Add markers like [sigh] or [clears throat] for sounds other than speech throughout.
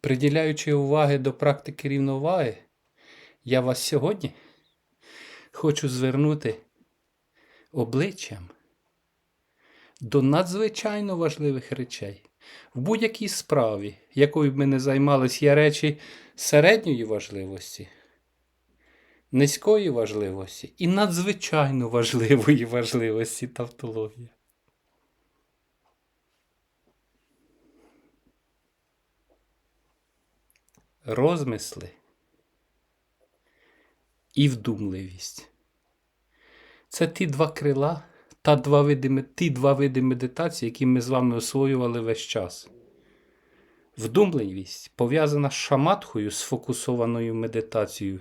Приділяючи уваги до практики рівноваги, я вас сьогодні хочу звернути обличчям до надзвичайно важливих речей. В будь-якій справі, якою б ми не займалися, є речі середньої важливості, низької важливості і надзвичайно важливої важливості тавтологія. Розмисли і вдумливість. Це ті два крила та два види, ті два види медитації, які ми з вами освоювали весь час. Вдумливість пов'язана з шаматхою, сфокусованою медитацією,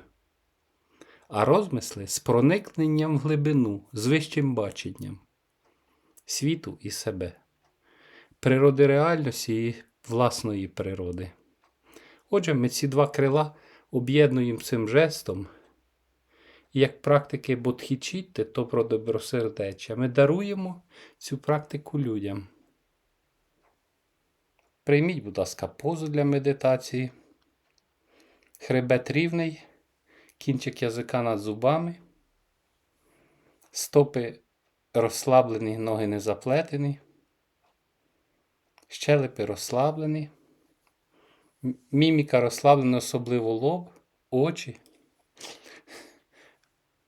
а розмисли з проникненням в глибину, з вищим баченням світу і себе, природи реальності і власної природи. Отже, ми ці два крила об'єднуємо цим жестом. І як практики бодхічітти, то про добросердеччя, ми даруємо цю практику людям. Прийміть, будь ласка, позу для медитації. Хребет рівний, кінчик язика над зубами, стопи розслаблені, ноги не заплетені, щелепи розслаблені, міміка розслаблена, особливо лоб, очі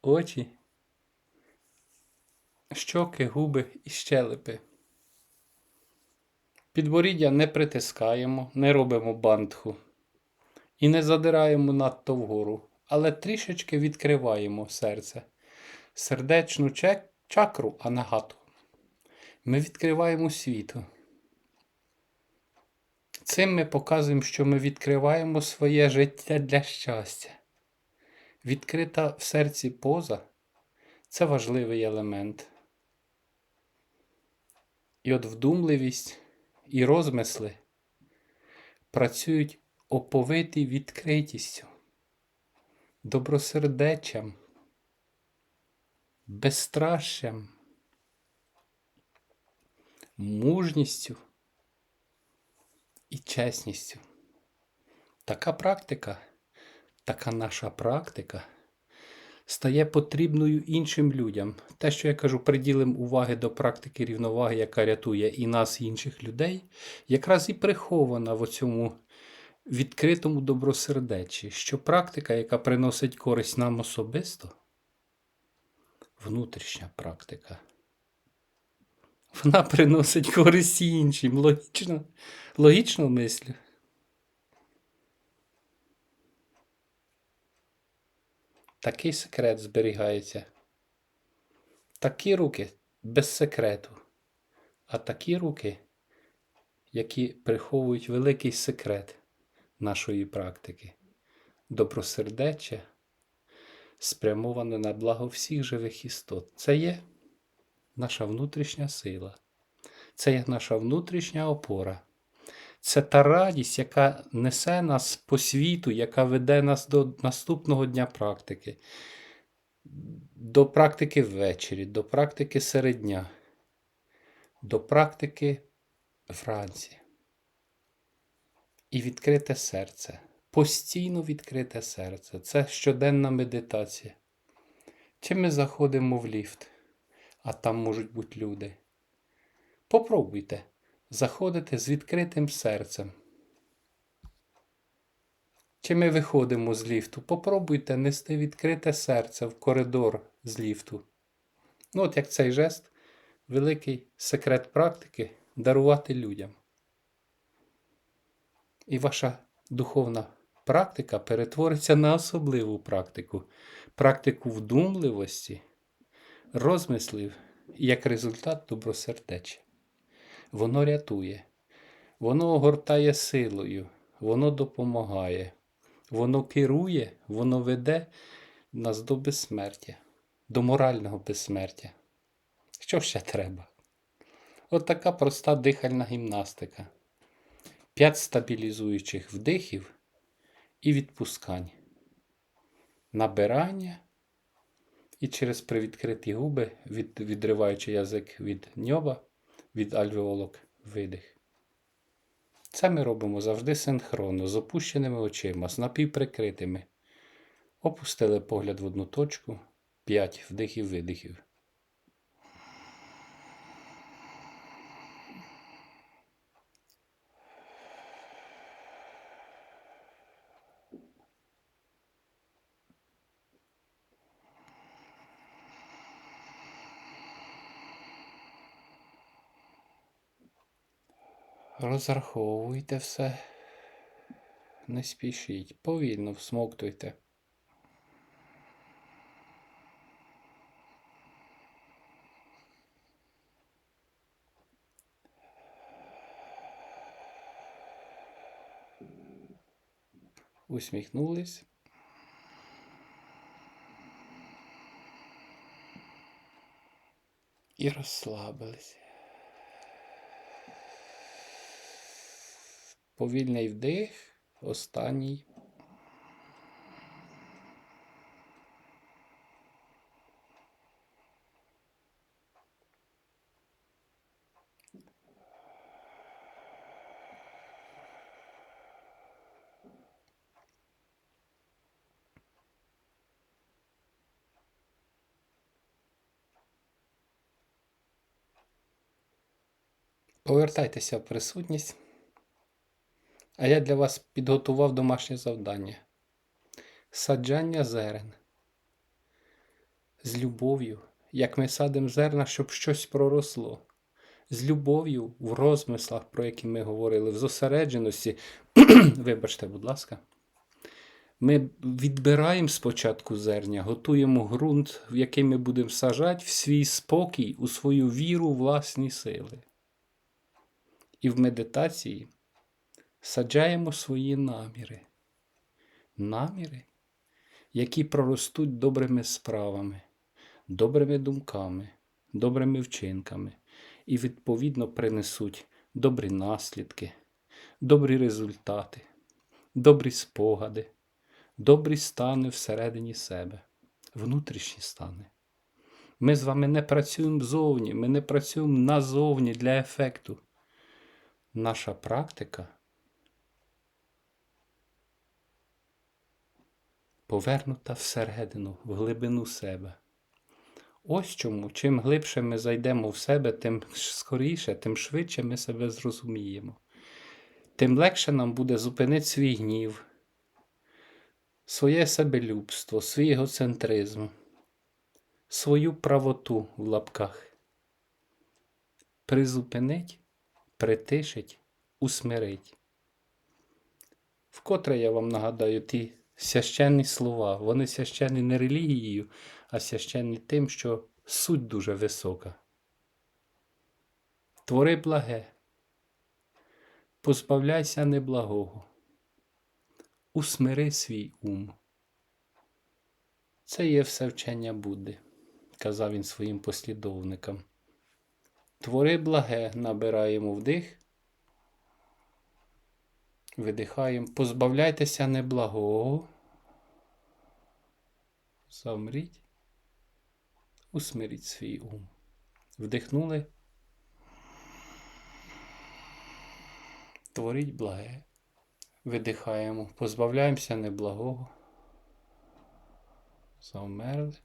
очі, щоки, губи і щелепи. Підборіддя не притискаємо, не робимо бандху і не задираємо надто вгору, але трішечки відкриваємо серце, сердечну чакру анагату. Ми відкриваємо світу. Цим ми показуємо, що ми відкриваємо своє життя для щастя. Відкрита в серці поза це важливий елемент. І от вдумливість і розмисли працюють оповиті відкритістю, добросердечем, безстращем, мужністю і чесністю. Така практика така наша практика стає потрібною іншим людям. Те, що я кажу, приділимо уваги до практики рівноваги, яка рятує і нас, і інших людей, якраз і прихована в цьому відкритому добросердечі, що практика, яка приносить користь нам особисто, внутрішня практика. Вона приносить користь іншим. Логічно, логічно мислю. Такий секрет зберігається. Такі руки без секрету. А такі руки, які приховують великий секрет нашої практики. Добросердече спрямоване на благо всіх живих істот. Це є наша внутрішня сила. Це є наша внутрішня опора. Це та радість, яка несе нас по світу, яка веде нас до наступного дня практики, до практики ввечері, до практики серед дня, до практики вранці. І відкрите серце, постійно відкрите серце. Це щоденна медитація. Чи ми заходимо в ліфт, а там можуть бути люди. Попробуйте заходити з відкритим серцем. Чи ми виходимо з ліфту? Попробуйте нести відкрите серце в коридор з ліфту. Ну, от як цей жест, великий секрет практики дарувати людям. І ваша духовна практика перетвориться на особливу практику, практику вдумливості, розмислів як результат добросердечя. Воно рятує, воно огортає силою, воно допомагає, воно керує, воно веде нас до безсмертя, до морального безсмертя. Що ще треба? От така проста дихальна гімнастика. П'ять стабілізуючих вдихів і відпускань. Набирання через привідкриті губи, від, відриваючи язик від ньоба, від альвеолок видих. Це ми робимо завжди синхронно, з опущеними очима, з напівприкритими. Опустили погляд в одну точку, 5 вдихів Розраховуйте все. Не спішіть, повільно всмоктуйте. Усміхнулись. І розслабились. Повільний вдих, останній. Повертайтеся в присутність. А я для вас підготував домашнє завдання. Саджання зерен. З любов'ю, як ми садимо зерна, щоб щось проросло. З любов'ю в розмислах, про які ми говорили, в зосередженості. [clears throat] Вибачте, будь ласка. Ми відбираємо спочатку зерня, готуємо ґрунт, в який ми будемо сажати в свій спокій, у свою віру, власні сили. І в медитації саджаємо свої наміри. Наміри, які проростуть добрими справами, добрими думками, добрими вчинками і, відповідно, принесуть добрі наслідки, добрі результати, добрі спогади, добрі стани всередині себе, внутрішні стани. Ми з вами не працюємо зовні, ми не працюємо назовні для ефекту. Наша практика повернута всередину, в глибину себе. Ось чому, чим глибше ми зайдемо в себе, тим скоріше, тим швидше ми себе зрозуміємо. Тим легше нам буде зупинити свій гнів, своє себелюбство, свій егоцентризм, свою правоту в лапках. Призупинить, притишить, усмирить. Вкотре я вам нагадаю ті священні слова. Вони священні не релігією, а священні тим, що суть дуже висока. Твори благе, позбавляйся неблагого, усмири свій ум. Це є все вчення Будди, казав він своїм послідовникам. Твори благе, набираємо вдих, видихаємо, позбавляйтеся неблагого. Замріть, усмиріть свій ум. Вдихнули. Творіть благе. Видихаємо, позбавляємося неблагого. Завмерли.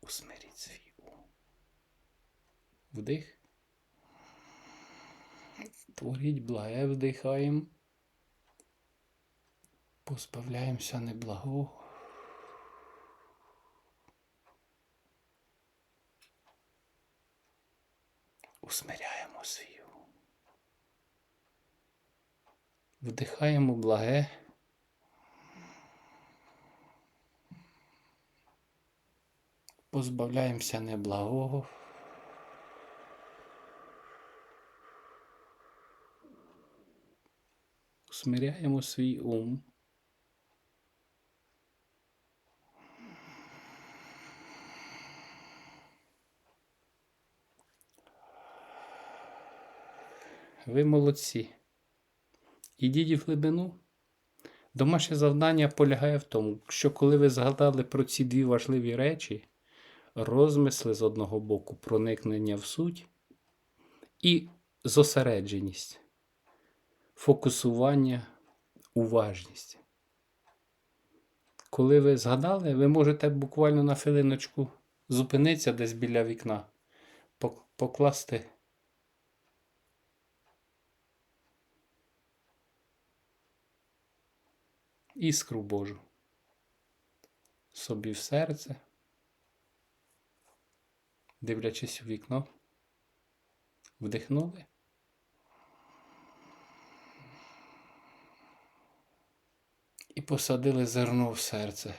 Усмиріть свій ум. Вдих. Творіть благе, вдихаємо. Позбавляємося неблагого. Усмиряємо свій. Вдихаємо благе. Позбавляємося неблагого. Усмиряємо свій ум. Ви молодці. Ідіть в глибину. Домашнє завдання полягає в тому, що коли ви згадали про ці дві важливі речі, розмисли з одного боку, проникнення в суть і зосередженість. Фокусування, уважність. Коли ви згадали, ви можете буквально на хвилиночку зупинитися десь біля вікна, покласти іскру Божу собі в серце, дивлячись у вікно, вдихнули. І посадили зерно в серце.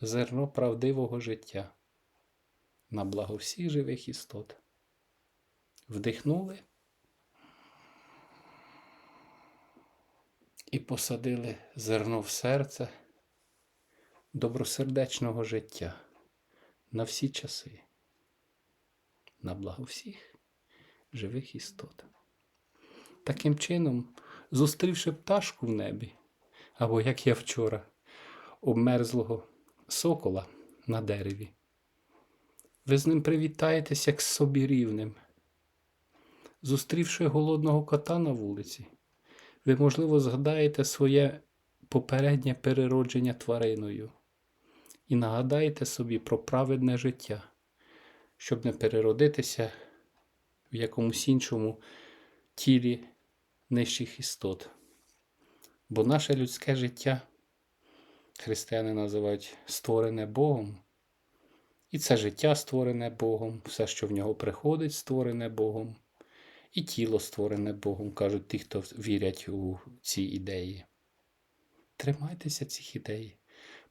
Зерно правдивого життя на благо всіх живих істот. Вдихнули і посадили зерно в серце добросердечного життя на всі часи, на благо всіх живих істот. Таким чином, зустрівши пташку в небі, або як я вчора, обмерзлого сокола на дереві, ви з ним привітаєтесь як з собі рівним. Зустрівши голодного кота на вулиці, ви, можливо, згадаєте своє попереднє переродження твариною і нагадаєте собі про праведне життя, щоб не переродитися в якомусь іншому тілі нижчих істот. Бо наше людське життя християни називають створене Богом. І це життя створене Богом, все, що в нього приходить, створене Богом, і тіло створене Богом, кажуть ті, хто вірять у ці ідеї. Тримайтеся цих ідей.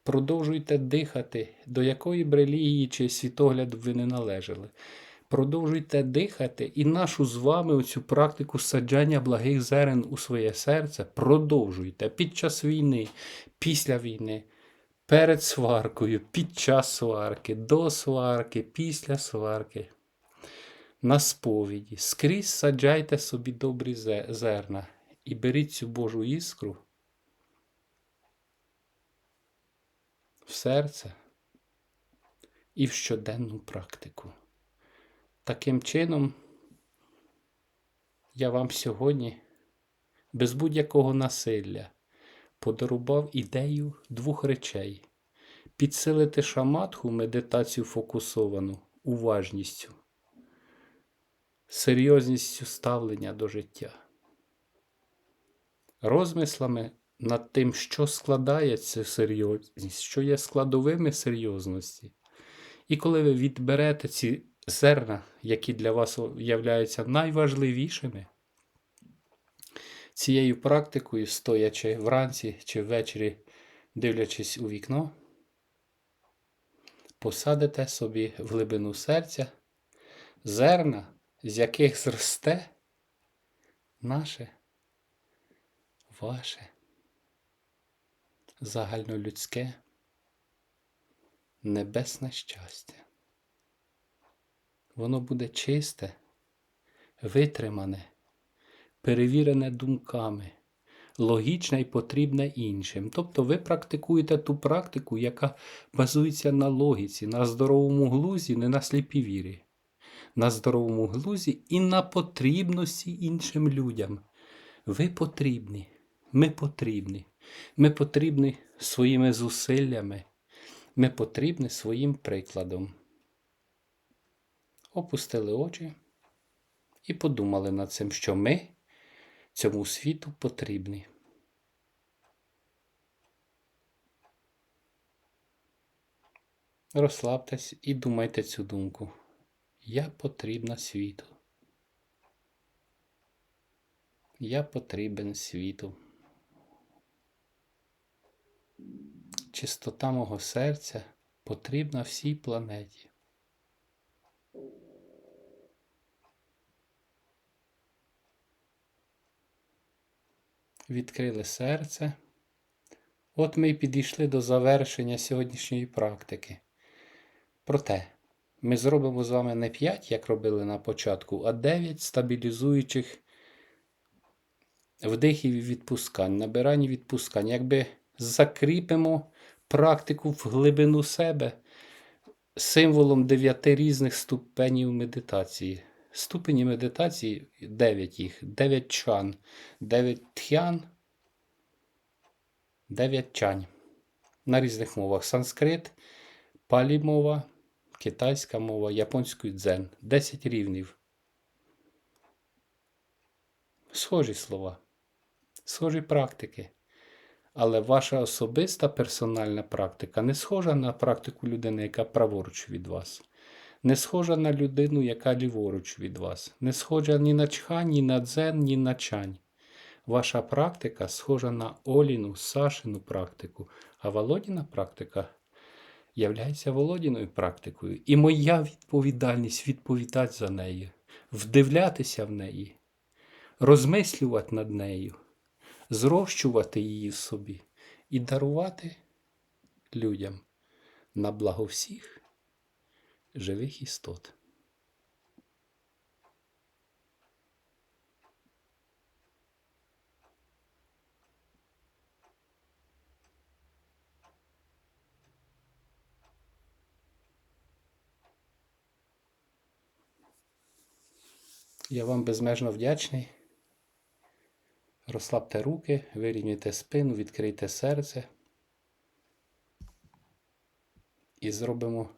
Продовжуйте дихати, до якої б релігії чи світогляду ви не належали. Продовжуйте дихати і нашу з вами оцю практику саджання благих зерен у своє серце. Продовжуйте під час війни, після війни, перед сваркою, під час сварки, до сварки, після сварки. На сповіді. Скрізь саджайте собі добрі зерна і беріть цю Божу іскру в серце і в щоденну практику. Таким чином, я вам сьогодні без будь-якого насилля подарував ідею двох речей: підсилити шаматху, медитацію фокусовану, уважністю, серйозністю ставлення до життя, розмислами над тим, що складає цю серйозність, що є складовими серйозності. І коли ви відберете ці зерна, які для вас являються найважливішими, цією практикою, стоячи вранці чи ввечері, дивлячись у вікно, посадите собі в глибину серця зерна, з яких зросте наше, ваше загальнолюдське небесне щастя. Воно буде чисте, витримане, перевірене думками, логічне і потрібне іншим. Тобто ви практикуєте ту практику, яка базується на логіці, на здоровому глузі, не на сліпій вірі, на здоровому глузі і на потрібності іншим людям. Ви потрібні, ми потрібні. Ми потрібні своїми зусиллями, ми потрібні своїм прикладом. Опустили очі і подумали над цим, що ми цьому світу потрібні. Розслабтесь і думайте цю думку. Я потрібна світу. Я потрібен світу. Чистота мого серця потрібна всій планеті. Відкрили серце. От ми й підійшли до завершення сьогоднішньої практики. Проте, ми зробимо з вами не 5, як робили на початку, а 9 стабілізуючих вдихів і відпускань, набирань і відпускань. Якби закріпимо практику в глибину себе символом дев'яти різних ступенів медитації. Ступені медитації 9 їх, 9 чан, 9 тхян, 9 чань. На різних мовах. Санскрит, палі мова, китайська мова, японський дзен. 10 рівнів. Схожі слова, схожі практики. Але ваша особиста персональна практика не схожа на практику людини, яка праворуч від вас. Не схожа на людину, яка ліворуч від вас. Не схожа ні на чхань, ні на дзен, ні на чань. Ваша практика схожа на Оліну, Сашину практику, а Володіна практика являється Володіною практикою. І моя відповідальність відповідати за неї, вдивлятися в неї, розмислювати над нею, зрощувати її в собі і дарувати людям на благо всіх живих істот. Я вам безмежно вдячний. Розслабте руки, вирівняйте спину, відкрийте серце. І зробимо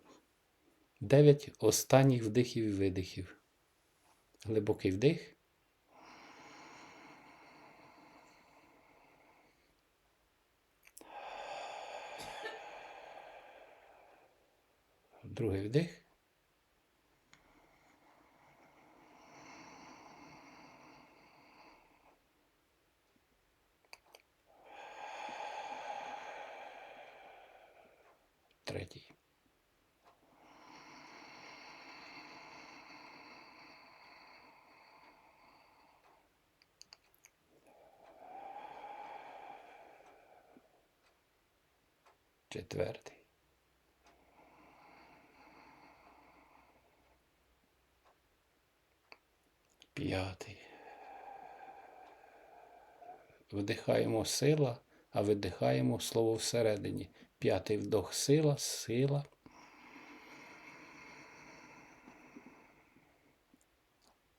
9 останніх вдихів і видихів. Глибокий вдих. Другий вдих. Третій. Четвертий. П'ятий. Вдихаємо сила, а видихаємо слово всередині. П'ятий вдох сила, сила.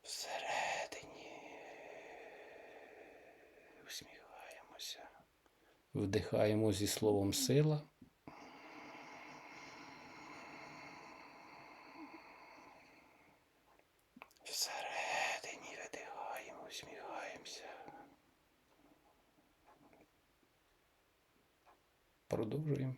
Всередині. Усміхаємося. Вдихаємо зі словом сила. Всередині видихаємо, усміхаємося. Продовжуємо.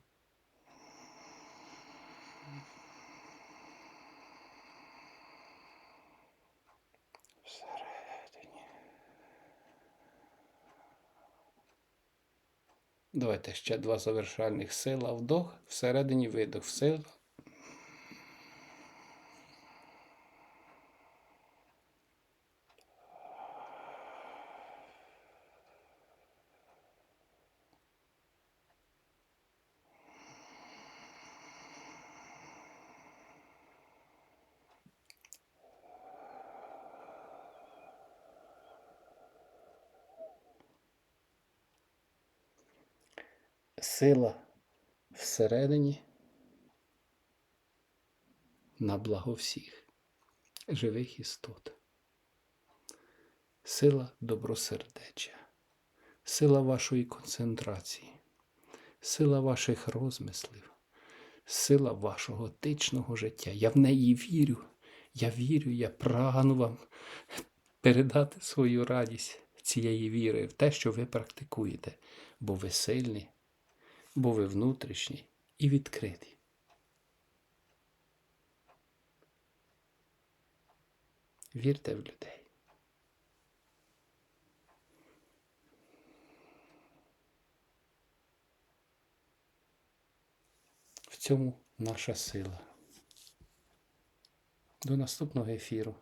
Давайте ще два завершальних сила. Вдох, всередині видох. Сила. Сила всередині на благо всіх живих істот. Сила добросердечя, сила вашої концентрації, сила ваших розмислів, сила вашого тичного життя. Я в неї вірю. Я вірю, я прагну вам передати свою радість цієї віри в те, що ви практикуєте, бо ви сильні, бо ви внутрішні і відкриті. Вірте в людей. В цьому наша сила. До наступного ефіру.